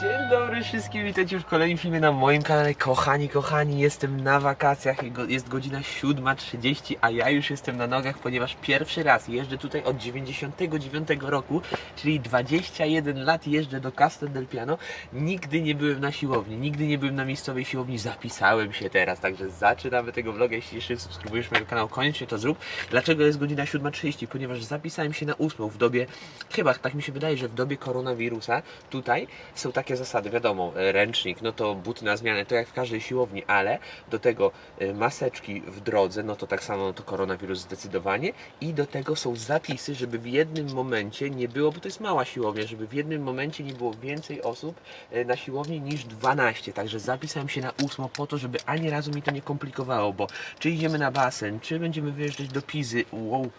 Dzień dobry wszystkim, witajcie w kolejnym filmie na moim kanale. Kochani, kochani, jestem na wakacjach, jest godzina 7.30, a ja już jestem na nogach, ponieważ pierwszy raz jeżdżę tutaj od 99 roku, czyli 21 lat jeżdżę do Castel del Piano. Nigdy nie byłem na siłowni, nigdy nie byłem na miejscowej siłowni, zapisałem się teraz, także zaczynamy tego vloga. Jeśli jeszcze subskrybujesz mojego kanału, koniecznie to zrób. Dlaczego jest godzina 7.30? Ponieważ zapisałem się na 8 w dobie, chyba tak mi się wydaje, że w dobie koronawirusa tutaj są takie zasady, wiadomo, e, ręcznik, no to buty na zmianę, to jak w każdej siłowni, ale do tego e, maseczki w drodze, no to tak samo no to koronawirus zdecydowanie. I do tego są zapisy, żeby w jednym momencie nie było, bo to jest mała siłownia, żeby w jednym momencie nie było więcej osób e, na siłowni niż 12, także zapisałem się na ósmo po to, żeby ani razu mi to nie komplikowało, bo czy idziemy na basen, czy będziemy wyjeżdżać do Pizy, wow,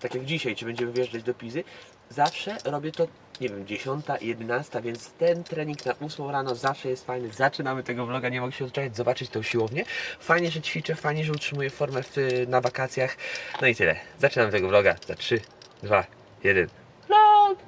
tak jak dzisiaj, czy będziemy wyjeżdżać do Pizy, zawsze robię to, nie wiem, 10, 11, więc ten trening na 8 rano zawsze jest fajny. Zaczynamy tego vloga, nie mogę się doczekać zobaczyć tą siłownię. Fajnie, że ćwiczę, fajnie, że utrzymuję formę w, na wakacjach. No i tyle. Zaczynamy tego vloga za 3, 2, 1. Vlog!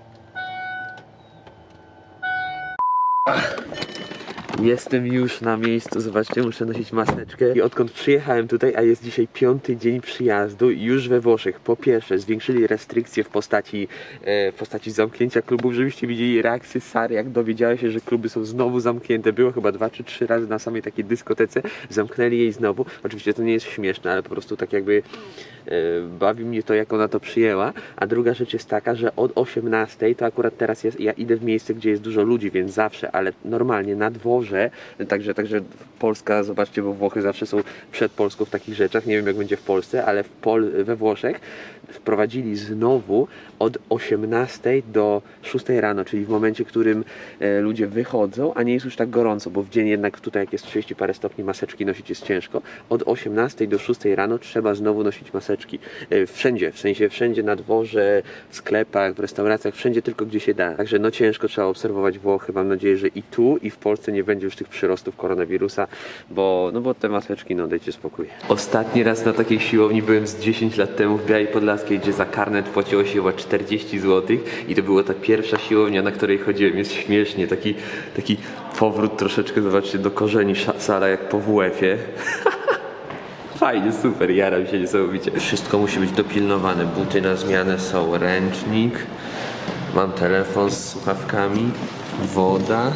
Jestem już na miejscu, zobaczcie, muszę nosić maseczkę. I odkąd przyjechałem tutaj, a jest dzisiaj piąty dzień przyjazdu, już we Włoszech, po pierwsze zwiększyli restrykcje w postaci, e, w postaci zamknięcia klubów, żebyście widzieli reakcję Sary, jak dowiedziała się, że kluby są znowu zamknięte. Było chyba dwa czy trzy razy na samej takiej dyskotece, zamknęli jej znowu. Oczywiście to nie jest śmieszne, ale po prostu tak jakby e, bawi mnie to, jak ona to przyjęła. A druga rzecz jest taka, że od 18 to akurat teraz jest, ja idę w miejsce, gdzie jest dużo ludzi, więc zawsze, ale normalnie na dworze, także, także Polska, zobaczcie, bo Włochy zawsze są przed Polską w takich rzeczach, nie wiem jak będzie w Polsce, ale w Pol we Włoszech wprowadzili znowu od 18 do 6 rano, czyli w momencie, w którym e, ludzie wychodzą, a nie jest już tak gorąco, bo w dzień jednak tutaj jak jest 30 parę stopni maseczki nosić jest ciężko. Od 18 do 6 rano trzeba znowu nosić maseczki. E, wszędzie, w sensie wszędzie na dworze, w sklepach, w restauracjach, wszędzie tylko gdzie się da. Także no ciężko trzeba obserwować Włochy. Mam nadzieję, że i tu, i w Polsce nie będzie już tych przyrostów koronawirusa, bo, no bo te maseczki, no dajcie spokój. Ostatni raz na takiej siłowni byłem z 10 lat temu w Białej Podlaskiej, gdzie za karnet płaciło się chyba 40 zł i to była ta pierwsza siłownia, na której chodziłem. Jest śmiesznie, taki, taki powrót troszeczkę, zobaczcie, do korzeni sala jak po WF-ie. Fajnie, super, jaram się niesamowicie. Wszystko musi być dopilnowane. Buty na zmianę są, ręcznik, mam telefon z słuchawkami, woda.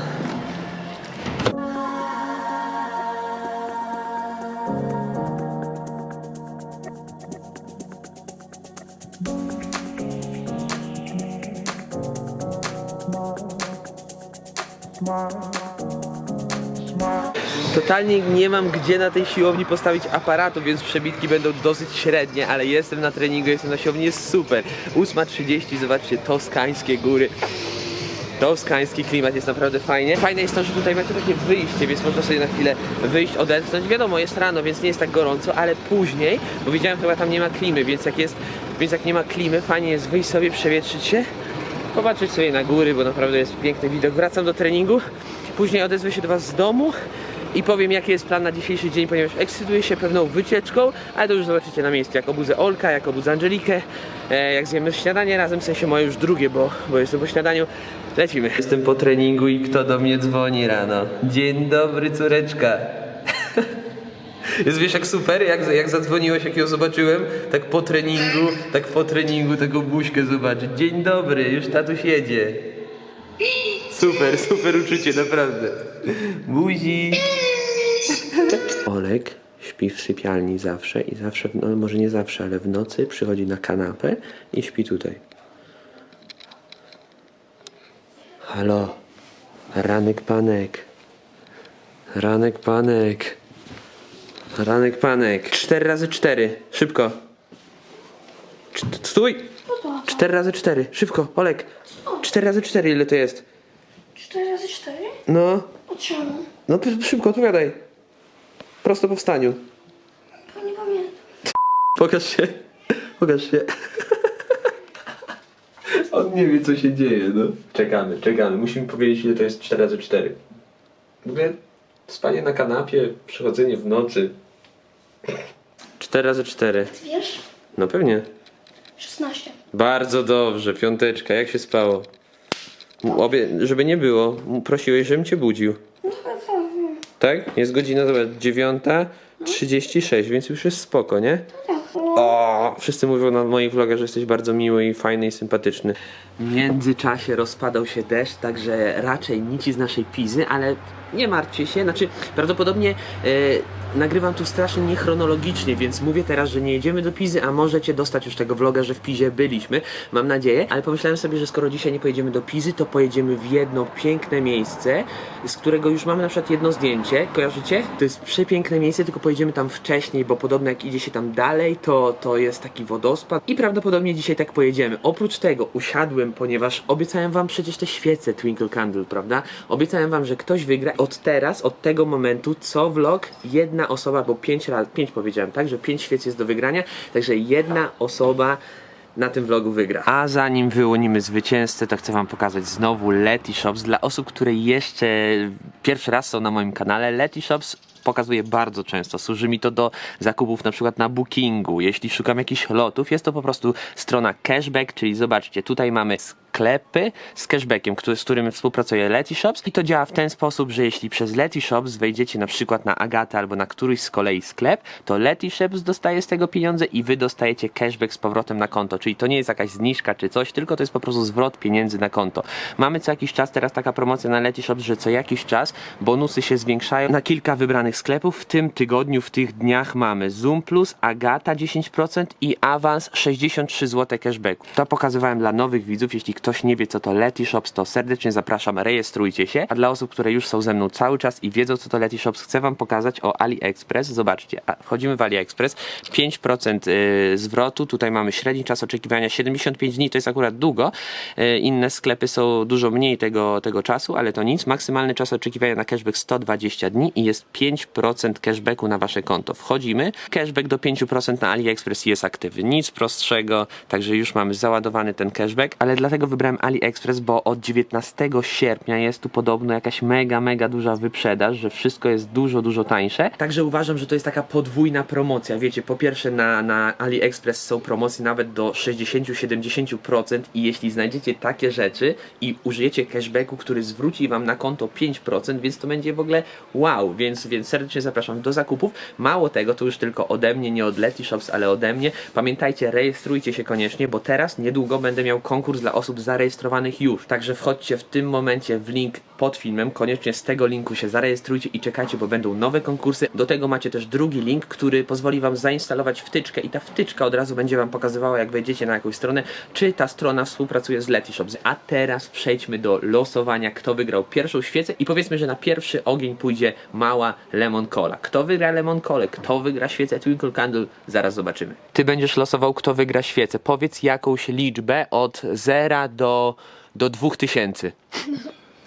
Totalnie nie mam gdzie na tej siłowni postawić aparatu, więc przebitki będą dosyć średnie, ale jestem na treningu, jestem na siłowni, jest super. 8.30, zobaczcie, toskańskie góry. Toskański klimat jest naprawdę fajnie. Fajne jest to, że tutaj macie takie wyjście, więc można sobie na chwilę wyjść, odetchnąć. Wiadomo, jest rano, więc nie jest tak gorąco, ale później, bo widziałem chyba tam nie ma klimy, więc jak jest, więc jak nie ma klimy, fajnie jest wyjść sobie, przewietrzyć się, popatrzeć sobie na góry, bo naprawdę jest piękny widok. Wracam do treningu, później odezwę się do Was z domu i powiem jaki jest plan na dzisiejszy dzień, ponieważ ekscytuję się pewną wycieczką, ale to już zobaczycie na miejscu, jak obudzę Olka, jak obudzę Angelikę, e, jak zjemy śniadanie razem, w sensie moje już drugie, bo, bo jestem po śniadaniu. Lecimy. Jestem po treningu i kto do mnie dzwoni rano? Dzień dobry, córeczka. Jest wiesz jak super, jak, jak zadzwoniłeś, jak ją zobaczyłem, tak po treningu, tak po treningu tego buźkę zobaczyć. Dzień dobry, już tatuś jedzie. Super, super uczucie, naprawdę. Buzi. Olek śpi w sypialni zawsze i zawsze, no może nie zawsze, ale w nocy przychodzi na kanapę i śpi tutaj. Halo, ranek panek. Ranek panek. Ranek panek. 4 razy 4. Szybko. Czt- Stój! 4 razy 4. Szybko, Olek. 4 razy 4 ile to jest? 4 razy 4? No. Od czemu? No szybko, odpowiadaj. Prosto po wstaniu. Bo nie pamiętam. Pokaż się. Pokaż się. On nie wie co się dzieje, no. Czekamy, czekamy. Musimy powiedzieć ile to jest 4 razy 4. W ogóle spanie na kanapie, przychodzenie w nocy. 4 razy 4. Ty wiesz? No pewnie. 16. Bardzo dobrze, piąteczka. Jak się spało? Obie, żeby nie było. Prosiłeś, żebym cię budził. No to co? wiem. Tak? Jest godzina, zobacz, 9.36, więc już jest spoko, nie? Tak, no. O, wszyscy mówią na moich vlogach, że jesteś bardzo miły i fajny i sympatyczny. W międzyczasie rozpadał się deszcz, także raczej nici z naszej pizy, ale nie martwcie się, znaczy prawdopodobnie e, nagrywam tu strasznie niechronologicznie, więc mówię teraz, że nie jedziemy do Pizy, a możecie dostać już tego vloga, że w Pizie byliśmy, mam nadzieję, ale pomyślałem sobie, że skoro dzisiaj nie pojedziemy do Pizy, to pojedziemy w jedno piękne miejsce, z którego już mamy na przykład jedno zdjęcie, kojarzycie? To jest przepiękne miejsce, tylko pojedziemy tam wcześniej, bo podobno jak idzie się tam dalej, to, to jest taki wodospad i prawdopodobnie dzisiaj tak pojedziemy. Oprócz tego usiadłem, ponieważ obiecałem wam przecież te świece Twinkle Candle, prawda? Obiecałem wam, że ktoś wygra od teraz, od tego momentu, co vlog, jedna osoba, bo pięć razy, pięć powiedziałem, tak, że pięć świec jest do wygrania, także jedna osoba na tym vlogu wygra. A zanim wyłonimy zwycięzcę, to chcę wam pokazać znowu Leti Shops. Dla osób, które jeszcze pierwszy raz są na moim kanale, Leti Shops pokazuję bardzo często. Służy mi to do zakupów na przykład na bookingu. Jeśli szukam jakichś lotów, jest to po prostu strona cashback, czyli zobaczcie, tutaj mamy sklepy z cashbackiem, który, z którym współpracuje Leti Shops i to działa w ten sposób, że jeśli przez Leti Shops wejdziecie na przykład na Agatę albo na któryś z kolei sklep, to Leti Shops dostaje z tego pieniądze i wy dostajecie cashback z powrotem na konto, czyli to nie jest jakaś zniżka czy coś, tylko to jest po prostu zwrot pieniędzy na konto. Mamy co jakiś czas teraz taka promocja na Leti Shops, że co jakiś czas bonusy się zwiększają na kilka wybranych sklepów. W tym tygodniu, w tych dniach mamy Zoom Plus, Agata 10% i Avans 63 zł cashbacku. To pokazywałem dla nowych widzów, jeśli ktoś nie wie co to Leti Shops, to serdecznie zapraszam, rejestrujcie się. A dla osób, które już są ze mną cały czas i wiedzą co to Leti Shops, chcę wam pokazać o AliExpress. Zobaczcie, wchodzimy w AliExpress, 5% y, zwrotu, tutaj mamy średni czas oczekiwania 75 dni, to jest akurat długo. Y, Inne sklepy są dużo mniej tego, tego czasu, ale to nic. Maksymalny czas oczekiwania na cashback 120 dni i jest 5% cashbacku na wasze konto. Wchodzimy, cashback do 5% na AliExpress jest aktywny. Nic prostszego, także już mamy załadowany ten cashback, ale dlatego wybrałem AliExpress, bo od 19 sierpnia jest tu podobno jakaś mega, mega duża wyprzedaż, że wszystko jest dużo, dużo tańsze. Także uważam, że to jest taka podwójna promocja. Wiecie, po pierwsze na, na AliExpress są promocje nawet do 60-70% i jeśli znajdziecie takie rzeczy i użyjecie cashbacku, który zwróci wam na konto 5%, więc to będzie w ogóle wow, więc, więc serdecznie zapraszam do zakupów. Mało tego, to już tylko ode mnie, nie od Leti Shops, ale ode mnie. Pamiętajcie, rejestrujcie się koniecznie, bo teraz niedługo będę miał konkurs dla osób zarejestrowanych już. Także wchodźcie w tym momencie w link pod filmem, koniecznie z tego linku się zarejestrujcie i czekajcie, bo będą nowe konkursy. Do tego macie też drugi link, który pozwoli wam zainstalować wtyczkę i ta wtyczka od razu będzie wam pokazywała, jak wejdziecie na jakąś stronę, czy ta strona współpracuje z Leti Shops. A teraz przejdźmy do losowania, kto wygrał pierwszą świecę i powiedzmy, że na pierwszy ogień pójdzie mała Lemon Cola. Kto wygra Lemon Cola? Kto wygra świecę Twinkle Candle? Zaraz zobaczymy. Ty będziesz losował, kto wygra świecę. Powiedz jakąś liczbę od 0 do, do 2000.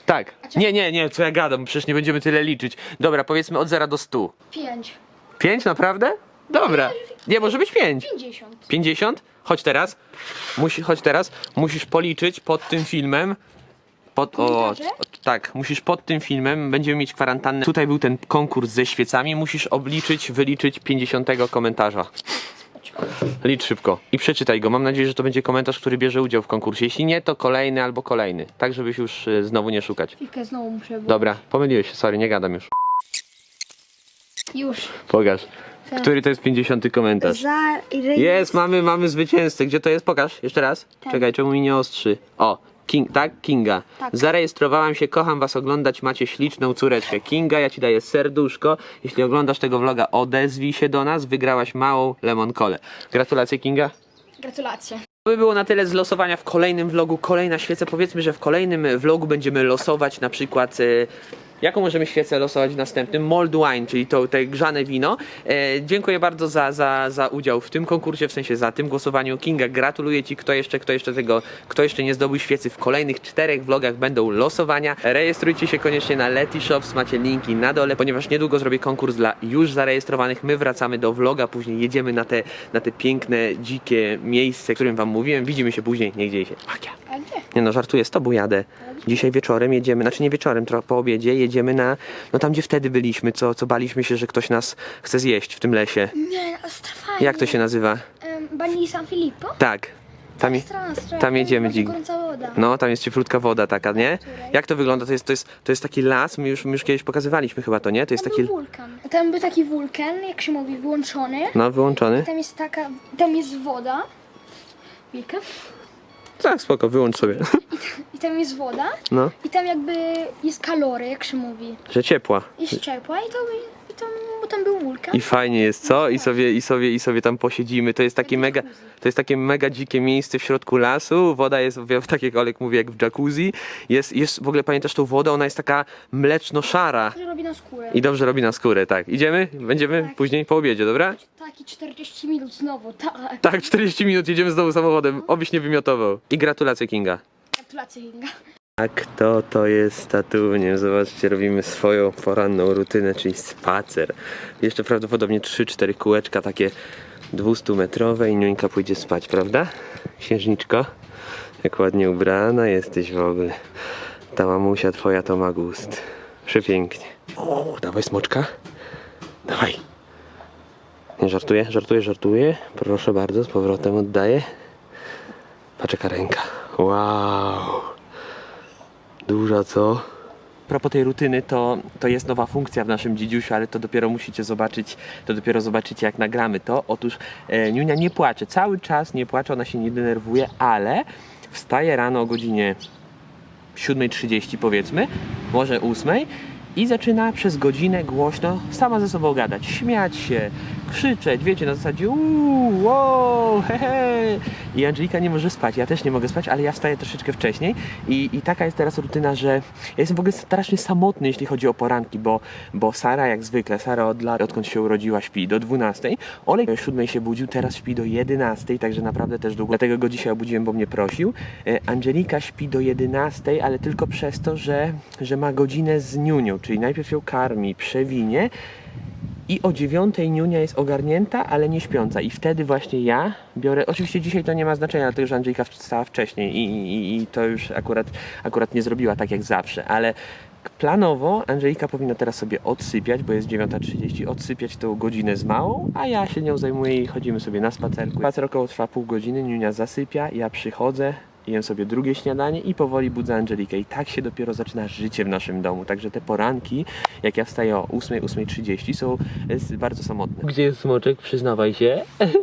Tak. Nie, nie, nie, co ja gadam, przecież nie będziemy tyle liczyć. Dobra, powiedzmy od 0 do 100. Pięć. 5 naprawdę? Dobra. Nie, może być 5. Pięćdziesiąt. 50? Chodź teraz. Musi, chodź teraz. Musisz policzyć pod tym filmem. Pod, o, o, tak, musisz pod tym filmem, będziemy mieć kwarantannę. Tutaj był ten konkurs ze świecami. Musisz obliczyć, wyliczyć 50 komentarza. Licz szybko i przeczytaj go. Mam nadzieję, że to będzie komentarz, który bierze udział w konkursie. Jeśli nie, to kolejny albo kolejny. Tak, żebyś już y, znowu nie szukać. Chwilkę znowu muszę. Bo... Dobra, pomyliłeś się, sorry, nie gadam już. Już. Pokaż. Tak. Który to jest 50 komentarz? Za... Jest, mamy, mamy zwycięzcę. Gdzie to jest? Pokaż, jeszcze raz. Tak. Czekaj, czemu mi nie ostrzy? O, King, tak? Kinga. Tak. Zarejestrowałem się, kocham was oglądać, macie śliczną córeczkę. Kinga, ja ci daję serduszko. Jeśli oglądasz tego vloga, odezwij się do nas. Wygrałaś małą lemon Cole. Gratulacje, Kinga. Gratulacje. To by było na tyle z losowania w kolejnym vlogu. Kolejna świeca. Powiedzmy, że w kolejnym vlogu będziemy losować na przykład. E, Jaką możemy świecę losować w następnym? Mold Wine, czyli to te grzane wino. E, dziękuję bardzo za, za, za udział w tym konkursie, w sensie za tym głosowaniu. Kinga, gratuluję Ci. Kto jeszcze, kto jeszcze tego, kto jeszcze nie zdobył świecy, w kolejnych czterech vlogach będą losowania. Rejestrujcie się koniecznie na Leti Shops, macie linki na dole, ponieważ niedługo zrobię konkurs dla już zarejestrowanych. My wracamy do vloga, później jedziemy na te, na te piękne, dzikie miejsce, o którym Wam mówiłem. Widzimy się później, nie dzieje się. Magia. Nie no, żartuję, z tobą jadę. Dzisiaj wieczorem jedziemy, znaczy nie wieczorem, trochę po obiedzie, jedziemy na, no tam gdzie wtedy byliśmy, co, co baliśmy się, że ktoś nas chce zjeść w tym lesie. Nie, Stefanie. Jak to się nazywa? Um, Bani San Filippo? Tak. Tam, strona. tam jedziemy, dzik. no, tam jest cieplutka woda taka, nie? Jak to wygląda? To jest, to jest, to jest taki las, my już, my już kiedyś pokazywaliśmy chyba to, nie? To jest Tam taki, był wulkan. Tam był taki wulkan, jak się mówi, wyłączony. no, wyłączony. Tam jest taka, tam jest woda. Wilka. Tak, spoko, wyłącz sobie. I tam jest woda. No, I tam jakby jest kalory, jak się mówi. że ciepła. Jest ciepła i, to, i tam, bo tam był wulkan. I fajnie jest, co? I sobie, i sobie, i sobie tam posiedzimy. To jest takie mega, to jest takie mega dzikie miejsce w środku lasu. Woda jest, w- tak jak Olek mówi, jak w jacuzzi. Jest, jest, w ogóle pamiętasz tą wodę? Ona jest taka mleczno-szara. Że robi na skórę. I dobrze robi na skórę, tak. Idziemy? Będziemy Tak. później po obiedzie, dobra? Taki 40 minut znowu, tak. Tak, 40 minut jedziemy znowu samochodem. Obyś nie wymiotował. I gratulacje Kinga. Gratulacje, Inga. A kto to jest tatuniem? Zobaczcie, robimy swoją poranną rutynę, czyli spacer. Jeszcze prawdopodobnie 3-4 kółeczka takie 200-metrowe i Niuńka pójdzie spać, prawda? Księżniczko? Jak ładnie ubrana jesteś w ogóle. Ta mamusia twoja to ma gust. Przepięknie. O, dawaj smoczka. Dawaj. Nie żartuję, żartuję, żartuję. Proszę bardzo, z powrotem oddaję. Patrz jaka ręka. Wow. Duża, co? A propos tej rutyny, to, to jest nowa funkcja w naszym dziedziusiu, ale to dopiero musicie zobaczyć, to dopiero zobaczycie jak nagramy to. Otóż e, Niunia nie płacze, cały czas nie płacze, ona się nie denerwuje, ale wstaje rano o godzinie 7.30 powiedzmy, może 8 i zaczyna przez godzinę głośno sama ze sobą gadać, śmiać się, krzyczeć, wiecie, na zasadzie uuu, wow, hehe. I Angelika nie może spać, ja też nie mogę spać, ale ja wstaję troszeczkę wcześniej i, i taka jest teraz rutyna, że ja jestem w ogóle strasznie samotny, jeśli chodzi o poranki, bo, bo Sara jak zwykle, Sara od lat, odkąd się urodziła, śpi do 12. Olek o 7 się budził, teraz śpi do 11, także naprawdę też długo. Dlatego go dzisiaj obudziłem, bo mnie prosił. E, Angelika śpi do 11, ale tylko przez to, że, że ma godzinę z niunią, czyli najpierw ją karmi, przewinie i o dziewiątej niunia jest ogarnięta, ale nie śpiąca. I wtedy właśnie ja biorę. Oczywiście dzisiaj to nie ma znaczenia, dlatego że Andrzejka wstała wcześniej i, i, i to już akurat, akurat nie zrobiła tak jak zawsze, ale planowo Angelika powinna teraz sobie odsypiać, bo jest 9.30, odsypiać tą godzinę z małą, a ja się nią zajmuję i chodzimy sobie na spacerku. Spacer około trwa pół godziny, Niunia zasypia, ja przychodzę, jem sobie drugie śniadanie i powoli budzę Angelikę. I tak się dopiero zaczyna życie w naszym domu. Także te poranki, jak ja wstaję o 8, 8.30 są jest bardzo samotne. Gdzie jest smoczek? Przyznawaj się.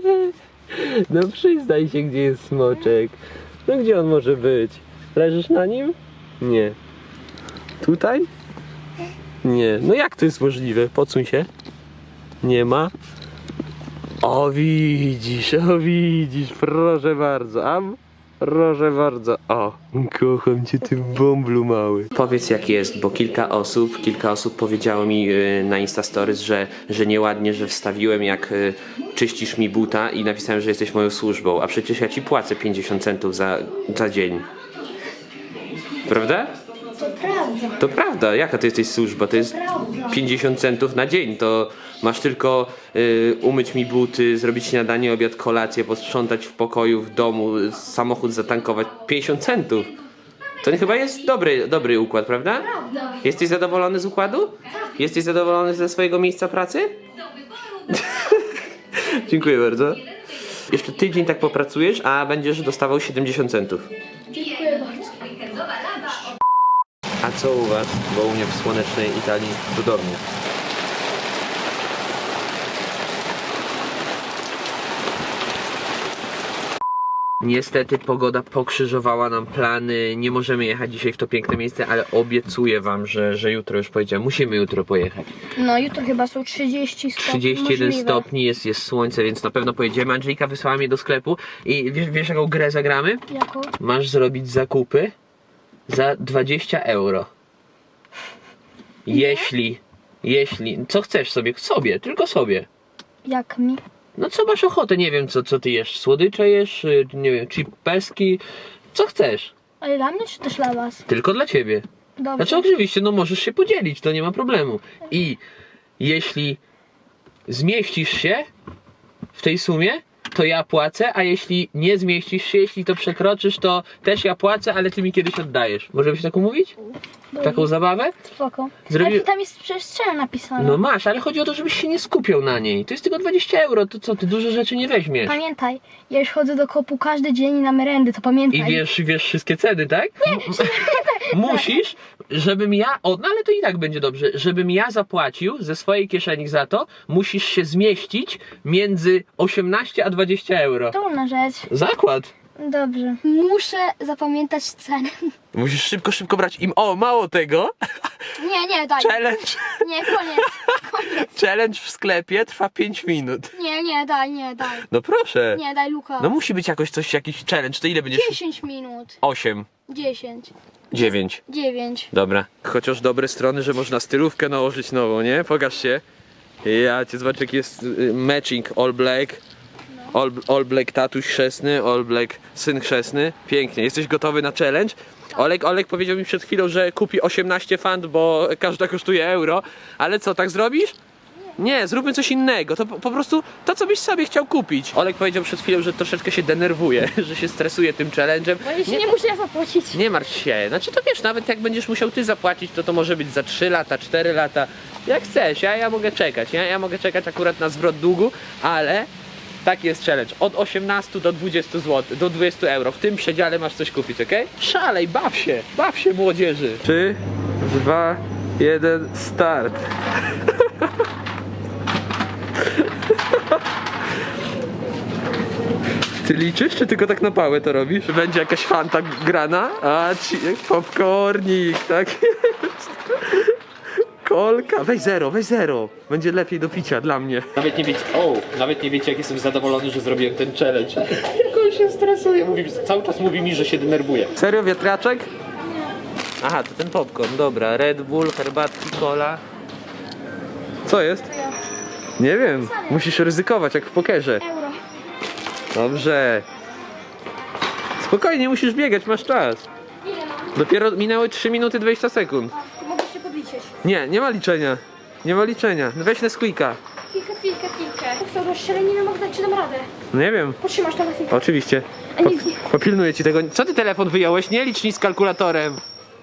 No przyznaj się, gdzie jest smoczek. No gdzie on może być? Leżysz na nim? Nie. Tutaj? Nie. No jak to jest możliwe? Podsuń się. Nie ma. O widzisz, o widzisz, proszę bardzo. Am? Proszę bardzo. O, kocham cię ty bąblu mały. Powiedz jak jest, bo kilka osób, kilka osób powiedziało mi yy, na Insta Stories, że, że nieładnie, że wstawiłem jak yy, czyścisz mi buta i napisałem, że jesteś moją służbą, a przecież ja ci płacę 50 centów za, za dzień. Prawda? To prawda. To prawda, jaka to jesteś służba? To jest Prawda. 50 centów na dzień, to masz tylko y, umyć mi buty, zrobić śniadanie, obiad, kolację, posprzątać w pokoju, w domu, samochód zatankować. 50 centów. To chyba jest dobry, dobry układ, prawda? Prawda. Jesteś zadowolony z układu? Jesteś zadowolony ze swojego miejsca pracy? Dziękuję bardzo. Jeszcze tydzień tak popracujesz, a będziesz dostawał 70 centów. A co u was? Bo u mnie w słonecznej Italii cudownie. Niestety pogoda pokrzyżowała nam plany. Nie możemy jechać dzisiaj w to piękne miejsce, ale obiecuję wam, że, że jutro już pojedziemy. Musimy jutro pojechać. No jutro chyba są 30 stopni. 31 możliwe. stopni, jest, jest słońce, więc na pewno pojedziemy. Angelika wysłała mnie do sklepu i wiesz, wiesz jaką grę zagramy? Jako? Masz zrobić zakupy za 20 euro. Jeśli, jeśli, co chcesz sobie, sobie, tylko sobie. Jak mi? No co masz ochotę, nie wiem co, co ty jesz, słodycze jesz, y, nie wiem, chippeski, co chcesz, Ale dla mnie czy też dla was? tylko dla ciebie. Dobrze. Znaczy oczywiście, no możesz się podzielić, to nie ma problemu. I jeśli zmieścisz się w tej sumie, to ja płacę, a jeśli nie zmieścisz się, jeśli to przekroczysz, to też ja płacę, ale ty mi kiedyś oddajesz. Możemy się tak umówić? Taką zabawę? Spoko. Zrobi- Ale tam jest przestrzeń napisane. No masz, ale chodzi o to, żebyś się nie skupiał na niej. To jest tylko 20 euro, to co, ty dużo rzeczy nie weźmiesz. Pamiętaj, ja już chodzę do kopu każdy dzień na merendy, to pamiętaj. I wiesz, wiesz wszystkie ceny, tak? Nie, Musisz, żebym ja, o, no ale to i tak będzie dobrze, żebym ja zapłacił ze swojej kieszeni za to, musisz się zmieścić między 18 a 20 euro. Trudna rzecz. Zakład. Dobrze. Muszę zapamiętać cenę. Musisz szybko, szybko brać im. O, mało tego. Nie, nie, daj. Challenge, Nie, koniec. challenge w sklepie trwa 5 minut. Nie, nie, daj, nie, daj. No proszę. Nie, daj, Luka. No musi być jakoś coś, jakiś challenge. To ile będziesz? 10 minut. 8, 10. 9. 9. Dobra. Chociaż dobre strony, że można stylówkę nałożyć nową, nie? Pokaż się. Ja cię zobaczę jaki jest y, matching all black. All, all black tatuś chrzestny, all black syn chrzestny. Pięknie. Jesteś gotowy na challenge? Olek, Olek powiedział mi przed chwilą, że kupi 18 fant, bo każda kosztuje euro. Ale co, tak zrobisz? Nie, zróbmy coś innego. To po, po prostu to, co byś sobie chciał kupić. Olek powiedział przed chwilą, że troszeczkę się denerwuje, że się stresuje tym challenge'em. Bo jeśli nie muszę zapłacić. Nie martw się. Znaczy to wiesz, nawet jak będziesz musiał ty zapłacić, to to może być za 3 lata, 4 lata. Jak chcesz, ja, ja mogę czekać. Ja, ja mogę czekać akurat na zwrot długu, ale taki jest challenge. Od 18 do 20 zł, do 20 euro. W tym przedziale masz coś kupić, ok? Szalej, baw się, baw się młodzieży. 3, 2, 1, start. Ty liczysz, czy tylko tak na pałę to robisz? Będzie jakaś fanta grana? A, ci, popcornik, tak jest. Kolka, weź zero, weź zero. Będzie lepiej do picia dla mnie. Nawet nie wiecie, o, nawet nie wiecie jak jestem zadowolony, że zrobiłem ten challenge. Jak on się stresuje, mówi, cały czas mówi mi, że się denerwuje. Serio, wiatraczek? Aha, to ten popcorn, dobra. Red Bull, herbatki, cola. Co jest? Nie wiem, musisz ryzykować jak w pokerze. Euro. Dobrze. Spokojnie, nie musisz biegać, masz czas. Dopiero minęły 3 minuty 20 sekund. Nie, nie ma liczenia. Nie ma liczenia. Weź Nesquika. Chwilkę, chwilkę, chwilkę. Jak to rozstrzelenina mogę dać ci dam radę. Nie wiem. Potrzymasz telefon. Oczywiście. A nie. popilnuję ci tego. Co ty telefon wyjąłeś? Nie licz nic z kalkulatorem.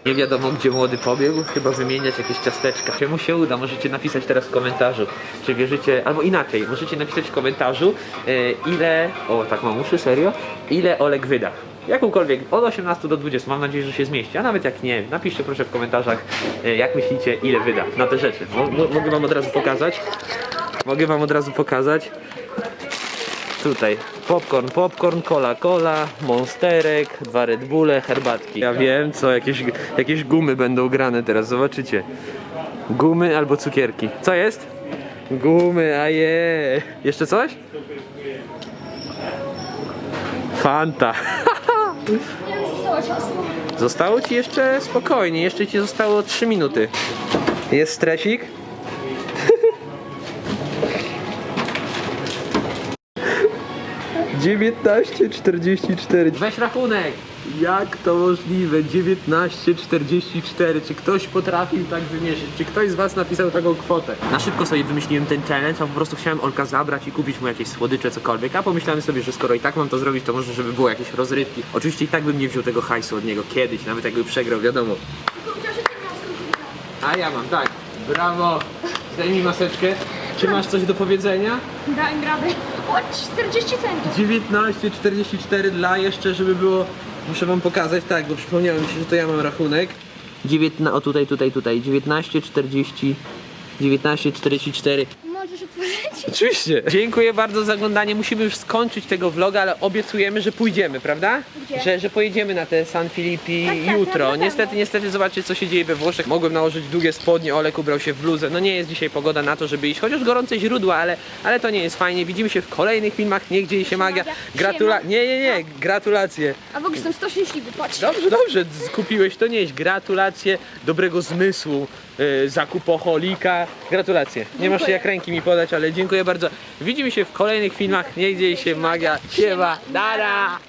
Nie wiadomo gdzie młody pobiegł, chyba wymieniać jakieś ciasteczka. Czy mu się uda? Możecie napisać teraz w komentarzu, czy wierzycie, albo inaczej, możecie napisać w komentarzu e, ile, o tak mam uszy, serio, ile Olek wyda. Jakąkolwiek, od 18 do 20, mam nadzieję, że się zmieści, a nawet jak nie, napiszcie proszę w komentarzach, e, jak myślicie, ile wyda na te rzeczy. Mo- mo- mogę wam od razu pokazać. Mogę wam od razu pokazać. Tutaj popcorn, popcorn, cola, cola, monsterek, dwa Red Bulle, herbatki. Ja wiem co, jakieś, jakieś gumy będą grane teraz, zobaczycie. Gumy albo cukierki. Co jest? Gumy, a je. Jeszcze coś? Fanta. Zostało ci jeszcze spokojnie, jeszcze ci zostało 3 minuty. Jest stresik? Dziewiętnaście czterdzieści cztery. Weź rachunek! Jak to możliwe? 19,44. Czy ktoś potrafił tak wymierzyć? Czy ktoś z Was napisał taką kwotę? Na szybko sobie wymyśliłem ten challenge, a po prostu chciałem Olka zabrać i kupić mu jakieś słodycze, cokolwiek. A pomyślałem sobie, że skoro i tak mam to zrobić, to może żeby było jakieś rozrywki. Oczywiście i tak bym nie wziął tego hajsu od niego kiedyś, nawet jakby przegrał, wiadomo. A ja mam, tak. Brawo! Zdejmij maseczkę. Czy masz coś do powiedzenia? Dałem radę. O, 40 centów. 19,44 dla jeszcze, żeby było. Muszę wam pokazać, tak, bo przypomniałem się, że to ja mam rachunek. 19, o tutaj, tutaj, tutaj. 19,40. 19,44. Możesz. Oczywiście. Dziękuję bardzo za oglądanie. Musimy już skończyć tego vloga, ale obiecujemy, że pójdziemy, prawda? Gdzie? Że, że pojedziemy na te San Filippi Tak, tak, jutro. na pewno. niestety, niestety zobaczcie co się dzieje we Włoszech. Mogłem nałożyć długie spodnie, Olek ubrał się w bluzę. No nie jest dzisiaj pogoda na to, żeby iść. Chociaż gorące źródła, ale, ale to nie jest fajnie. Widzimy się w kolejnych filmach. Niech dzieje się magia. magia. Gratula... Siema. Nie, nie, nie. Gratulacje. A w ogóle jestem 100 szczęśliwy, patrz. Dobrze, dobrze, skupiłeś to nieść. Gratulacje dobrego zmysłu, zakupoholika. Gratulacje. Nie masz jak ręki mi podać, ale dziękuję bardzo. Widzimy się w kolejnych filmach. Niech dzieje się magia. Siema, dara!